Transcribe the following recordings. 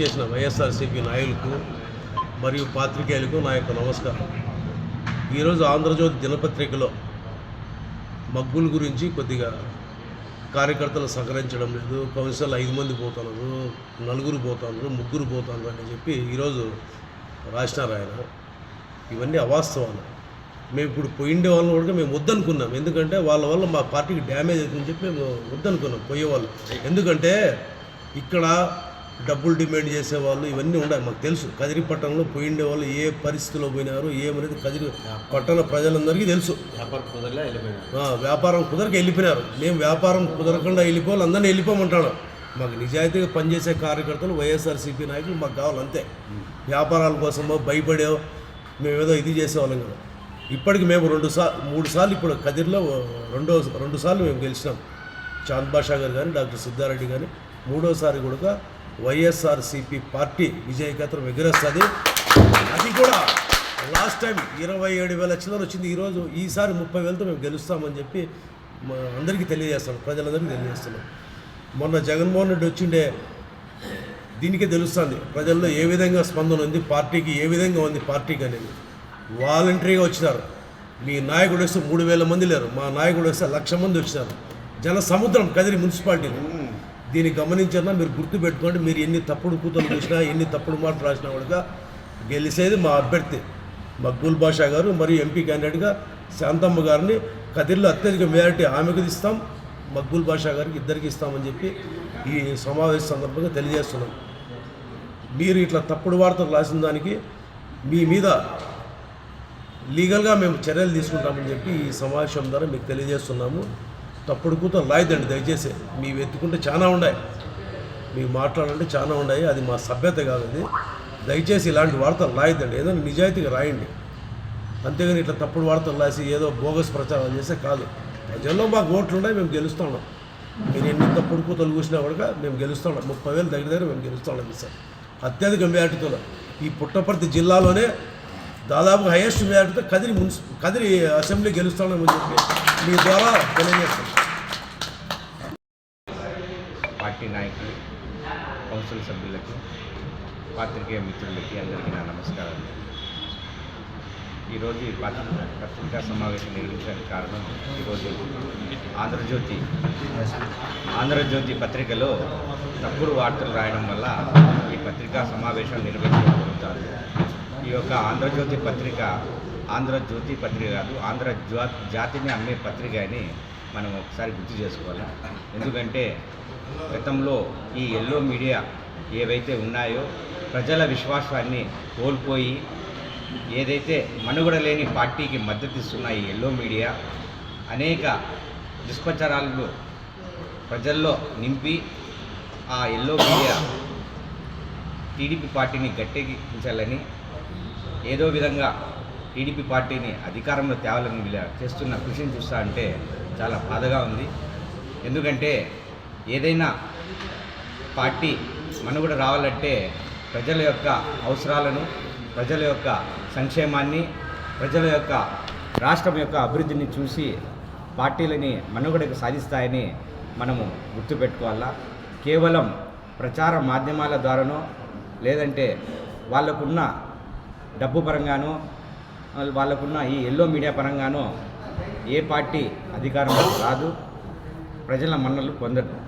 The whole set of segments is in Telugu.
విచ్చేసిన వైఎస్ఆర్సీపీ నాయకులకు మరియు పాత్రికేయులకు నా యొక్క నమస్కారం. ఈరోజు ఆంధ్రజ్యోతి దినపత్రికలో మగ్గుల గురించి కొద్దిగా కార్యకర్తలు సహకరించడం లేదు కౌన్సిల్ ఐదు మంది పోతున్నారు నలుగురు పోతున్నారు ముగ్గురు పోతున్నారు అని చెప్పి ఈరోజు రాసినారు ఆయన. ఇవన్నీ అవాస్తవాలు. మేము ఇప్పుడు పోయిండే వాళ్ళని కూడా మేము వద్దనుకున్నాం. ఎందుకంటే వాళ్ళ వల్ల మా పార్టీకి డ్యామేజ్ అవుతుందని చెప్పి మేము వద్దనుకున్నాం పోయేవాళ్ళు. ఎందుకంటే ఇక్కడ డబ్బులు డిమాండ్ చేసేవాళ్ళు ఇవన్నీ ఉన్నాయి మాకు తెలుసు. కదిరి పట్టణంలో పోయిండే వాళ్ళు ఏ పరిస్థితిలో పోయినారు ఏమనేది కదిరి పట్టణ ప్రజలందరికీ తెలుసు. వ్యాపార కుదరక వెళ్ళిపోయినారు. మేము వ్యాపారం కుదరకుండా వెళ్ళిపోవాలి అందరినీ వెళ్ళిపోమంటాడు మాకు నిజాయితీగా పనిచేసే కార్యకర్తలు వైఎస్ఆర్సీపీ నాయకులు మాకు కావాలి అంతే. వ్యాపారాల కోసమో భయపడేవో మేము ఏదో ఇది చేసేవాళ్ళం కదా. ఇప్పటికి మేము రెండు సార్లు మూడు సార్లు ఇప్పుడు కదిరిలో రెండో రెండు సార్లు మేము గెలిచినాం. చాంద్ బాషా గారు కానీ డాక్టర్ సిద్ధారెడ్డి కానీ మూడోసారి కూడా వైఎస్ఆర్సీపీ పార్టీ విజయకేతనం ఎగురేస్తుంది. అది కూడా లాస్ట్ టైం ఇరవై ఏడు వేల చిల్లర వచ్చింది. ఈరోజు ఈసారి ముప్పై వేలతో మేము గెలుస్తామని చెప్పి మా అందరికీ తెలియజేస్తాం. ప్రజలందరికీ తెలియజేస్తున్నాం. మొన్న జగన్మోహన్ రెడ్డి వచ్చిండే దీనికే తెలుస్తుంది. ప్రజల్లో ఏ విధంగా స్పందన ఉంది పార్టీకి ఏ విధంగా ఉంది పార్టీకి అనేది. వాలంటరీగా వచ్చినారు. మీ నాయకుడు వస్తే మూడు వేల మంది లేరు. మా నాయకుడు వస్తే లక్ష మంది వచ్చినారు. జన సముద్రం కదిరి మున్సిపాలిటీలో. దీన్ని గమనించినా మీరు గుర్తుపెట్టుకోండి మీరు ఎన్ని తప్పుడు కూతురు చూసినా ఎన్ని తప్పుడు మాటలు రాసినా కూడా గెలిచేది మా అభ్యర్థి మక్బూల్ బాషా గారు మరియు ఎంపీ క్యాండిడేట్గా శాంతమ్మ గారిని. కదిరిలో అత్యధిక మెజారిటీ ఆమెకు ఇస్తాం మక్బూల్ బాషా గారికి ఇద్దరికి ఇస్తామని చెప్పి ఈ సమావేశ సందర్భంగా తెలియజేస్తున్నాం. మీరు ఇట్లా తప్పుడు వార్తలు రాసిన దానికి మీ మీద లీగల్గా మేము చర్యలు తీసుకుంటామని చెప్పి ఈ సమావేశం ద్వారా మీకు తెలియజేస్తున్నాము. తప్పుడు కూతురు లాయదండి దయచేసి. మీ వెతుకుంటే చాలా ఉన్నాయి మీరు మాట్లాడాలంటే చాలా ఉన్నాయి అది మా సభ్యత కాదు అది. దయచేసి ఇలాంటి వార్తలు రాయద్దండి ఏదైనా నిజాయితీగా రాయండి. అంతేగాని ఇట్లా తప్పుడు వార్తలు రాసి ఏదో బోగస్ ప్రచారం చేస్తే కాదు. ప్రజల్లో మాకు ఓట్లు ఉన్నాయి మేము గెలుస్తున్నాం మీరు ఎన్ని తప్పుడు కూతలు కూసినా కూడా మేము గెలుస్తున్నాం ముప్పై వేలు దగ్గర దగ్గర మేము గెలుస్తున్నాం సార్. అత్యధిక మేటతో ఈ పుట్టపర్తి జిల్లాలోనే దాదాపు హైయెస్ట్ మేటతో కదిరి మున్సి కదిరి అసెంబ్లీ గెలుస్తున్నామని చెప్పి మీ ద్వారా తెలియజేస్తాం. పార్టీ నాయకులు కౌన్సిల్ సభ్యులకు పాత్రికేయ మిత్రులకి అందరికీ నా నమస్కారాలు. ఈరోజు ఈ పత్రిక పత్రికా సమావేశం నిర్వహించడానికి కారణం ఈరోజు ఆంధ్రజ్యోతి. ఆంధ్రజ్యోతి పత్రికలో తప్పుడు వార్తలు రాయడం వల్ల ఈ పత్రికా సమావేశం నిర్వహించగలుగుతారు ఈ యొక్క ఆంధ్రజ్యోతి పత్రిక ఆంధ్రజ్యోతి పత్రిక కాదు ఆంధ్ర జాతిని అమ్మే పత్రిక అని మనం ఒకసారి గుర్తు చేసుకోవాలి. ఎందుకంటే గతంలో ఈ ఎల్లో మీడియా ఏవైతే ఉన్నాయో ప్రజల విశ్వాసాన్ని కోల్పోయి ఏదైతే మనుగడ లేని పార్టీకి మద్దతు ఇస్తున్న ఈ ఎల్లో మీడియా అనేక దుష్ప్రచారాలను ప్రజల్లో నింపి ఆ ఎల్లో మీడియా టీడీపీ పార్టీని గట్టెక్కించాలని ఏదో విధంగా టీడీపీ పార్టీని అధికారంలో తేవాలని చేస్తున్న కృషిని చూస్తా అంటే చాలా బాధగా ఉంది. ఎందుకంటే ఏదైనా పార్టీ మనుగడ రావాలంటే ప్రజల యొక్క అవసరాలను ప్రజల యొక్క సంక్షేమాన్ని ప్రజల యొక్క రాష్ట్రం యొక్క అభివృద్ధిని చూసి పార్టీలని మనుగడకు సాధిస్తాయని మనము గుర్తుపెట్టుకోవాలా? కేవలం ప్రచార మాధ్యమాల ద్వారానో లేదంటే వాళ్ళకున్న డబ్బు పరంగానో వాళ్ళకున్న ఈ ఎల్లో మీడియా పరంగానో ఏ పార్టీ అధికారంలో రాదు. ప్రజల మన్నలు పొందరు.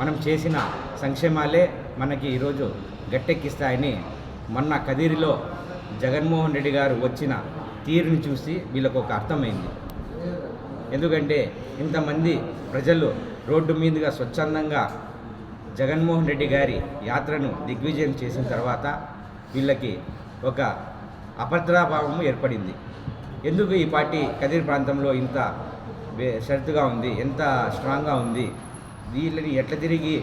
మనం చేసిన సంక్షేమాలే మనకి ఈరోజు గట్టెక్కిస్తాయని మొన్న కదిరిలో జగన్మోహన్ రెడ్డి గారు వచ్చిన తీరుని చూసి వీళ్ళకు ఒక అర్థమైంది. ఎందుకంటే ఇంతమంది ప్రజలు రోడ్డు మీదుగా స్వచ్ఛందంగా జగన్మోహన్ రెడ్డి గారి యాత్రను దిగ్విజయం చేసిన తర్వాత వీళ్ళకి ఒక అభద్రాభావం ఏర్పడింది. ఎందుకు ఈ పార్టీ కదిరి ప్రాంతంలో ఇంత వే- షరతుగా ఉంది ఎంత స్ట్రాంగ్గా ఉంది? వీళ్ళని ఎట్లా తిరిగి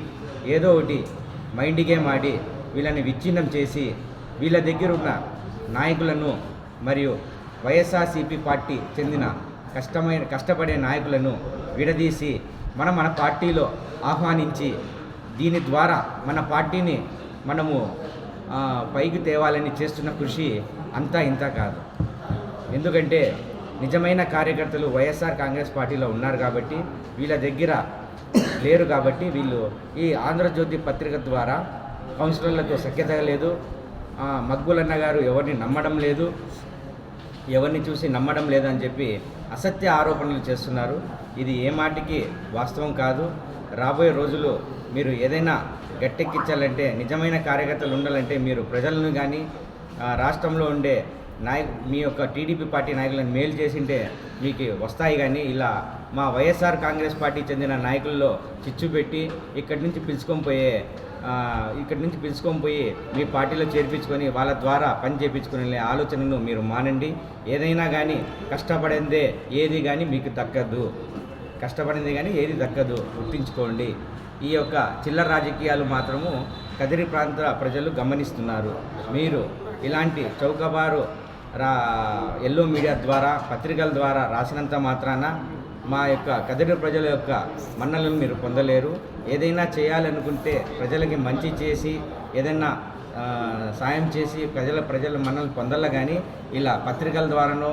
ఏదో ఒకటి మైండ్ గేమ్ ఆడి వీళ్ళని విచ్ఛిన్నం చేసి వీళ్ళ దగ్గర ఉన్న నాయకులను మరియు వైఎస్ఆర్సీపీ పార్టీ చెందిన కష్టమైన కష్టపడే నాయకులను విడదీసి మనం మన పార్టీలో ఆహ్వానించి దీని ద్వారా మన పార్టీని మనము పైకి తేవాలని చేస్తున్న కృషి అంతా ఇంత కాదు. ఎందుకంటే నిజమైన కార్యకర్తలు వైఎస్ఆర్ కాంగ్రెస్ పార్టీలో ఉన్నారు కాబట్టి వీళ్ళ దగ్గర లేరు కాబట్టి వీళ్ళు ఈ ఆంధ్రజ్యోతి పత్రిక ద్వారా కౌన్సిలర్లతో సఖ్యత లేదు. మక్బులన్న గారు ఎవరిని నమ్మడం లేదు. ఎవరిని చూసి నమ్మడం లేదని చెప్పి అసత్య ఆరోపణలు చేస్తున్నారు. ఇది ఏ మాటికి వాస్తవం కాదు. రాబోయే రోజులు మీరు ఏదైనా గట్టెక్కించాలంటే నిజమైన కార్యకర్తలు ఉండాలంటే మీరు ప్రజలను కానీ రాష్ట్రంలో ఉండే నాయ మీ యొక్క టీడీపీ పార్టీ నాయకులను మేలు చేసింటే మీకు వస్తాయి కానీ ఇలా మా వైఎస్ఆర్ కాంగ్రెస్ పార్టీ చెందిన నాయకుల్లో చిచ్చు పెట్టి ఇక్కడి నుంచి పిలుచుకొని పోయే ఇక్కడి నుంచి పిలుచుకొని పోయి మీ పార్టీలో చేర్పించుకొని వాళ్ళ ద్వారా పని చేయించుకునే ఆలోచనను మీరు మానండి. ఏదైనా కానీ కష్టపడిందే ఏది కానీ మీకు దక్కదు కష్టపడింది కానీ ఏది దక్కదు గుర్తుంచుకోండి. ఈ యొక్క చిల్లర రాజకీయాలు మాత్రము కదిరి ప్రాంత ప్రజలు గమనిస్తున్నారు. మీరు ఇలాంటి చౌకబారు రా ఎల్లో మీడియా ద్వారా పత్రికల ద్వారా రాసినంత మాత్రాన మా యొక్క కదిరి ప్రజల యొక్క మన్నలను మీరు పొందలేరు. ఏదైనా చేయాలనుకుంటే ప్రజలకి మంచి చేసి ఏదైనా సాయం చేసి ప్రజల ప్రజల మన్నలు పొందల కానీ ఇలా పత్రికల ద్వారానో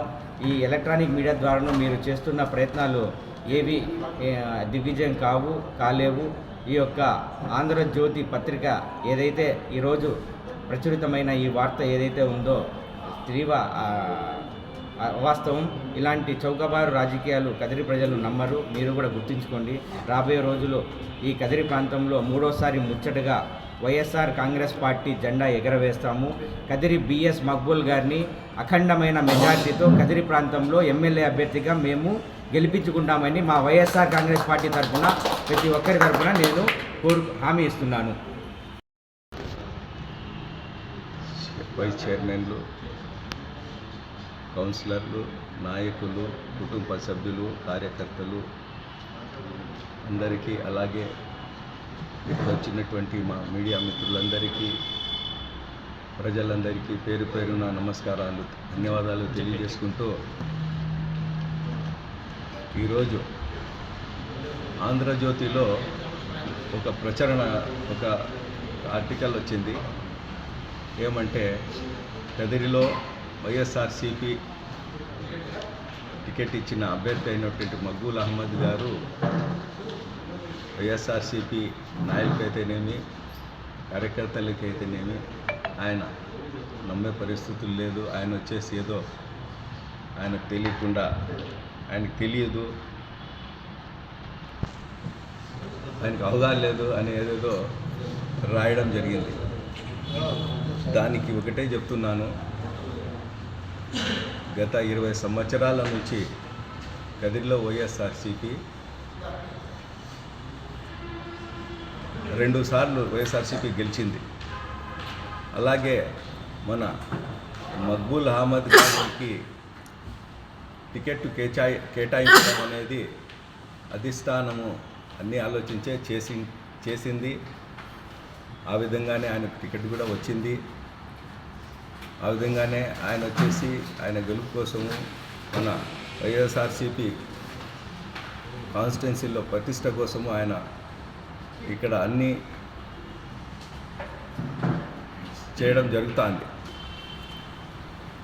ఈ ఎలక్ట్రానిక్ మీడియా ద్వారానో మీరు చేస్తున్న ప్రయత్నాలు ఏవి దిగ్విజయం కావు కాలేవు. ఈ యొక్క ఆంధ్రజ్యోతి పత్రిక ఏదైతే ఈరోజు ప్రచురితమైన ఈ వార్త ఏదైతే ఉందో తీవ్ర వాస్తవం ఇలాంటి చౌకబారు రాజకీయాలు కదిరి ప్రజలు నమ్మరు మీరు కూడా గుర్తుంచుకోండి. రాబోయే రోజులు ఈ కదిరి ప్రాంతంలో మూడోసారి ముచ్చటగా వైఎస్ఆర్ కాంగ్రెస్ పార్టీ జెండా ఎగరవేస్తాము. కదిరి బిఎస్ మక్బూల్ గారిని అఖండమైన మెజార్టీతో కదిరి ప్రాంతంలో ఎమ్మెల్యే అభ్యర్థిగా మేము గెలిపించుకుంటామని మా వైఎస్ఆర్ కాంగ్రెస్ పార్టీ తరఫున ప్రతి ఒక్కరి తరఫున నేను కోరు హామీ ఇస్తున్నాను. వైస్ చైర్మన్లు కౌన్సిలర్లు నాయకులు కుటుంబ సభ్యులు కార్యకర్తలు అందరికీ అలాగే ఇక్కడ వచ్చినటువంటి మా మీడియా మిత్రులందరికీ ప్రజలందరికీ పేరు పేరున నమస్కారాలు ధన్యవాదాలు తెలియజేసుకుంటూ ఈరోజు ఆంధ్రజ్యోతిలో ఒక ప్రచురణ ఒక ఆర్టికల్ వచ్చింది. ఏమంటే కదిరిలో వైఎస్ఆర్సిపి టికెట్ ఇచ్చిన అభ్యర్థి అయినటువంటి మగ్గుల్ అహ్మద్ గారు వైఎస్ఆర్సిపి నాయకులైతేనేమి కార్యకర్తలకైతేనేమి ఆయన నమ్మే పరిస్థితులు లేదు. ఆయన వచ్చేసి ఏదో ఆయనకు తెలియకుండా ఆయనకు తెలియదు. ఆయనకు అవగాహన లేదు అని ఏదేదో రాయడం జరిగింది. దానికి ఒకటే చెప్తున్నాను. గత ఇరవై సంవత్సరాల నుంచి కదిరిలో వైఎస్ఆర్సిపి రెండు సార్లు వైఎస్ఆర్సిపి గెలిచింది. అలాగే మన మక్బూల్ అహ్మద్ గారికి టికెట్ కేటాయి కేటాయించడం అనేది అధిష్టానము అన్నీ ఆలోచించే చేసి చేసింది. ఆ విధంగానే ఆయనకు టికెట్ కూడా వచ్చింది. ఆ విధంగానే ఆయన వచ్చేసి ఆయన గెలుపు కోసము మన వైఎస్ఆర్సిపి కాన్స్టిట్యున్సీలో ప్రతిష్ట కోసము ఆయన ఇక్కడ అన్నీ చేయడం జరుగుతుంది.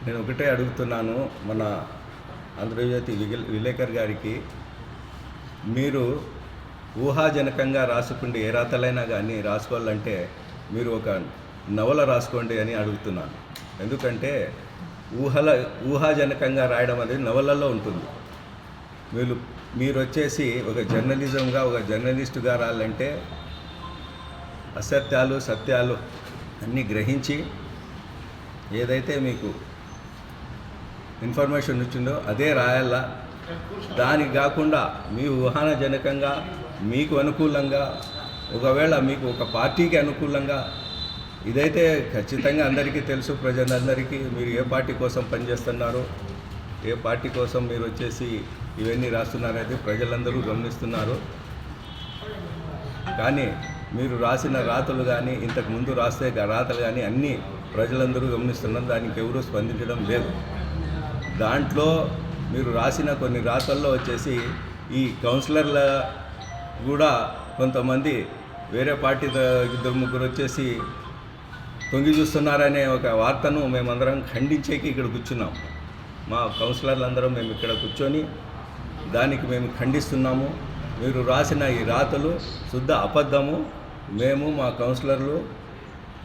నేను ఒకటే అడుగుతున్నాను మన ఆంధ్రజ్యోతి విగిల్ విలేకర్ గారికి మీరు ఊహాజనకంగా రాసుకుంటే ఏ రాతలైనా కానీ రాసుకోవాలంటే మీరు ఒక నవల రాసుకోండి అని అడుగుతున్నాను. ఎందుకంటే ఊహల ఊహాజనకంగా రాయడం అనేది నవలలో ఉంటుంది. మీరు మీరు వచ్చేసి ఒక జర్నలిజంగా ఒక జర్నలిస్టుగా రాలంటే అసత్యాలు సత్యాలు అన్నీ గ్రహించి ఏదైతే మీకు ఇన్ఫర్మేషన్ వచ్చిందో అదే రాయాలా దానికి కాకుండా మీ ఊహానజనకంగా మీకు అనుకూలంగా ఒకవేళ మీకు ఒక పార్టీకి అనుకూలంగా ఇదైతే ఖచ్చితంగా అందరికీ తెలుసు ప్రజలందరికీ మీరు ఏ పార్టీ కోసం పనిచేస్తున్నారు ఏ పార్టీ కోసం మీరు వచ్చేసి ఇవన్నీ రాస్తున్నారనేది ప్రజలందరూ గమనిస్తున్నారు. కానీ మీరు రాసిన రాతలు కానీ ఇంతకు ముందు రాస్తే రాతలు కానీ అన్నీ ప్రజలందరూ గమనిస్తున్నారు దానికి ఎవరూ స్పందించడం లేదు. దాంట్లో మీరు రాసిన కొన్ని రాతల్లో వచ్చేసి ఈ కౌన్సిలర్ల కూడా కొంతమంది వేరే పార్టీ ఇద్దరు ముగ్గురు వచ్చేసి తొంగి చూస్తున్నారనే ఒక వార్తను మేమందరం ఖండించేకి ఇక్కడ కూర్చున్నాం. మా కౌన్సిలర్లు అందరం మేము ఇక్కడ కూర్చొని దానికి మేము ఖండిస్తున్నాము. మీరు రాసిన ఈ రాతలు శుద్ధ అబద్ధము. మేము మా కౌన్సిలర్లు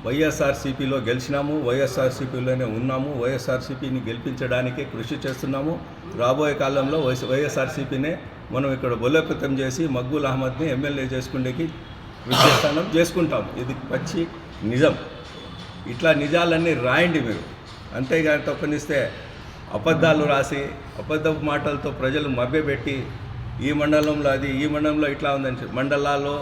వైఎస్ఆర్సీపీలో గెలిచినాము వైఎస్ఆర్సీపీలోనే ఉన్నాము వైఎస్ఆర్సీపీని గెలిపించడానికే కృషి చేస్తున్నాము. రాబోయే కాలంలో వైస్ వైఎస్ఆర్సీపీనే మనం ఇక్కడ బలోపేతం చేసి మక్బూల్ అహ్మద్ని ఎమ్మెల్యే చేసుకునేకి కృషి చేస్తున్నాం చేసుకుంటాం. ఇది పచ్చి నిజం. ఇట్లా నిజాలన్నీ రాయండి మీరు. అంతేగాని తప్పనిస్తే అబద్ధాలు రాసి అబద్ధపు మాటలతో ప్రజలు మభ్యపెట్టి ఈ మండలంలో అది ఈ మండలంలో ఇట్లా ఉందని మండలాల్లో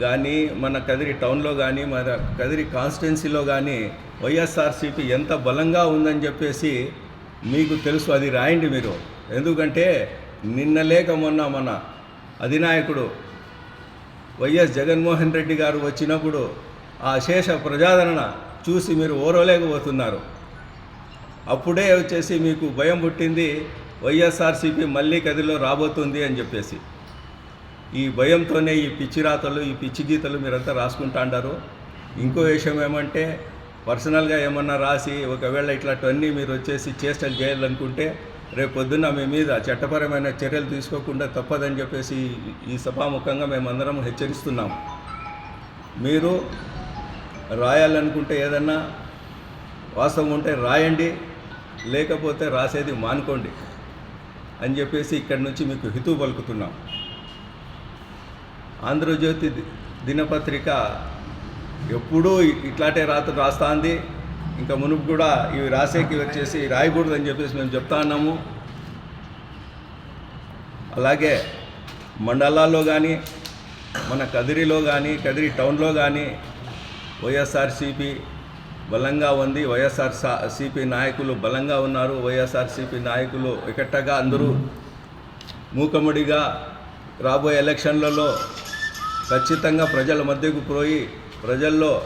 కానీ మన కదిరి టౌన్లో కానీ మన కదిరి కాన్స్టిట్యున్సీలో కానీ వైఎస్ఆర్సీపీ ఎంత బలంగా ఉందని చెప్పేసి మీకు తెలుసు అది రాయండి మీరు. ఎందుకంటే నిన్న లేక మొన్న మన అధినాయకుడు వైఎస్ జగన్మోహన్ రెడ్డి గారు వచ్చినప్పుడు ఆ శేష ప్రజాదరణ చూసి మీరు ఓరలేకపోతున్నారు అప్పుడే వచ్చేసి మీకు భయం పుట్టింది వైఎస్ఆర్సీపీ మళ్ళీ కదిలో రాబోతుంది అని చెప్పేసి. ఈ భయంతోనే ఈ పిచ్చి రాతలు ఈ పిచ్చి గీతలు మీరంతా రాసుకుంటా అంటారు ఇంకో విషయం ఏమంటే పర్సనల్గా ఏమన్నా రాసి ఒకవేళ ఇట్లాంటివన్నీ మీరు వచ్చేసి చేష్టలు చేయాలనుకుంటే రేపు పొద్దున్న మీ మీద చట్టపరమైన చర్యలు తీసుకోకుండా తప్పదని చెప్పేసి ఈ- సభాముఖంగా మేమందరం హెచ్చరిస్తున్నాం. మీరు రాయాలనుకుంటే ఏదన్నా వాస్తవం ఉంటే రాయండి లేకపోతే రాసేది మానుకోండి అని చెప్పేసి ఇక్కడి నుంచి మీకు హితువు పలుకుతున్నాం. ఆంధ్రజ్యోతి దినపత్రిక ఎప్పుడూ ఇట్లాంటి రాత రాస్తుంది. ఇంకా మునుపు కూడా ఇవి రాసేకి వచ్చేసి రాయకూడదు అని చెప్పేసి మేము చెప్తా ఉన్నాము. అలాగే మండలాల్లో కానీ మన కదిరిలో కానీ కదిరి టౌన్లో కానీ వైఎస్ఆర్సీపీ బలంగా ఉంది. వైఎస్ఆర్ సిపి నాయకులు బలంగా ఉన్నారు. వైఎస్ఆర్సీపీ నాయకులు ఇకట్టగా అందరూ మూకముడిగా రాబోయే ఎలక్షన్లలో ఖచ్చితంగా ప్రజల మధ్యకు పోయి ప్రజల్లో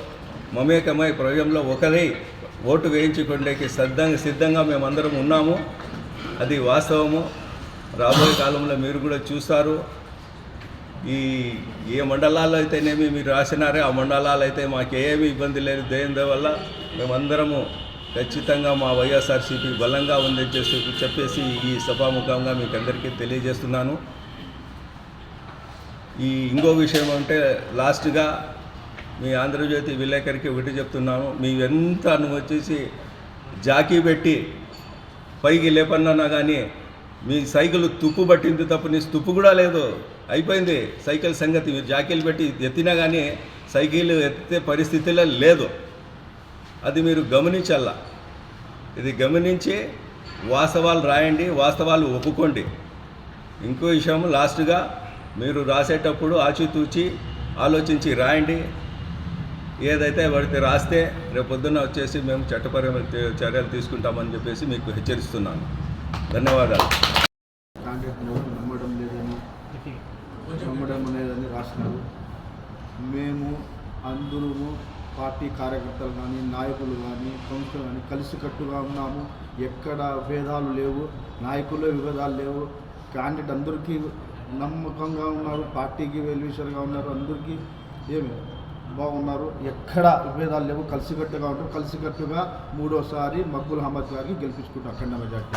మమేకమై ప్రజల్లో ఒకరై ఓటు వేయించుకునేకి సిద్ధంగా సిద్ధంగా మేమందరం ఉన్నాము. అది వాస్తవము. రాబోయే కాలంలో మీరు కూడా చూస్తారు. ఈ ఏ మండలాల్లో అయితేనేమి మీరు రాసినారే ఆ మండలాలు అయితే మాకేమీ ఇబ్బంది లేదు. దేని వల్ల? మేమందరము ఖచ్చితంగా మా వైఎస్ఆర్సీపీ బలంగా ఉందని చేసి చెప్పేసి ఈ సభాముఖంగా మీకు అందరికీ తెలియజేస్తున్నాను. ఈ ఇంకో విషయం అంటే లాస్ట్గా మీ ఆంధ్రజ్యోతి విలేకరికి ఒకటి చెప్తున్నాను. మీ ఎంత నువ్వు వచ్చేసి జాకీ పెట్టి పైకి లేపన్నా కానీ మీ సైకిల్ తుప్పు పట్టింది తప్ప నీ తుప్పు కూడా లేదు. అయిపోయింది సైకిల్ సంగతి. మీరు జాకీలు పెట్టి ఎత్తినా కానీ సైకిల్ ఎత్తే పరిస్థితిలో లేదు. అది మీరు గమనించాల ఇది గమనించి వాస్తవాలు రాయండి వాస్తవాలు ఒప్పుకోండి. ఇంకో విషయం లాస్ట్గా మీరు రాసేటప్పుడు ఆచితూచి ఆలోచించి రాయండి. ఏదైతే పడితే రాస్తే రేపు పొద్దున్న వచ్చేసి మేము చట్టపరమైన చర్యలు తీసుకుంటామని చెప్పేసి మీకు హెచ్చరిస్తున్నాను. ధన్యవాదాలు. నమ్మడం లేదని నమ్మడం లేదని రాసినారు మేము అందరము పార్టీ కార్యకర్తలు కానీ నాయకులు కానీ కౌన్సిలర్ కానీ కలిసికట్టుగా ఉన్నాము. ఎక్కడ భేదాలు లేవు. నాయకుల్లో విభేదాలు లేవు. క్యాండిడేట్ అందరికీ నమ్మకంగా ఉన్నారు పార్టీకి వెల్విషర్గా ఉన్నారు అందరికీ ఏమి బాగున్నారు. ఎక్కడ విభేదాలు లేవు. కలిసికట్టుగా ఉంటారు కలిసికట్టుగా మూడోసారి మక్బుల్ అహ్మద్ గారికి గెలిపించుకుంటారు అఖండ మెజార్టీ.